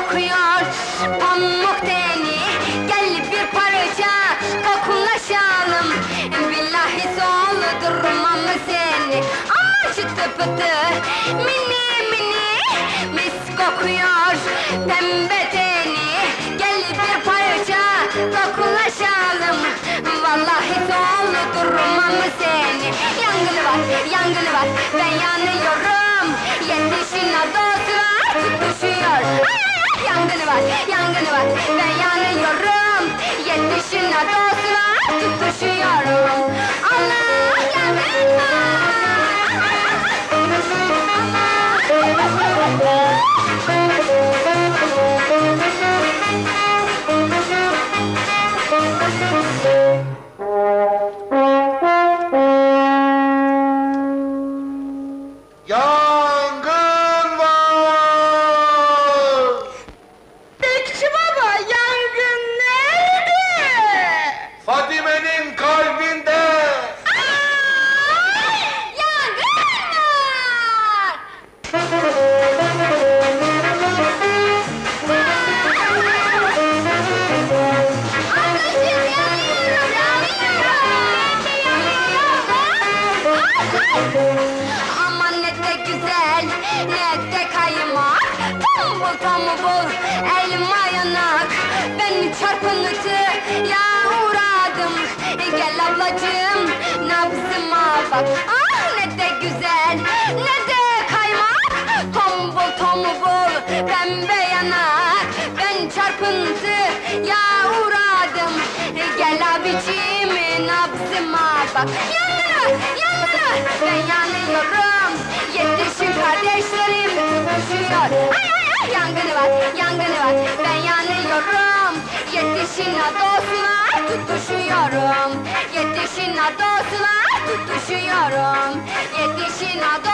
kokuyor pamuk teni Gel bir parça kokulaşalım Billahi zor durmam seni? Aa çıtı pıtı mini mini Mis kokuyor. Pembe teni Gel bir parça kokulaşalım Vallahi zor durmam seni? Yangını var yangını var ben yanıyorum. Yetişin adol Yangını var, yangını var. Ben yanıyorum Yetişin adoslar tutuşuyorum. Allah yangın Yangın çarpıntı ya uğradım. Gel ablacığım, nabzıma bak. Ah ne de güzel, ne de kaymak. Tombul tombul, pembe yanak Ben çarpıntı ya uğradım. Gel abicim, nabzıma bak. Yanına, yanına, ben yanıyorum. Yetişin kardeşlerim. Tutuşuyor Ay ay ay. Yangını var, yangını var. Ben yanıyorum Yetişin dostlar tutuşuyorum. Yetişin dostlar tutuşuyorum. Yetişin dostlar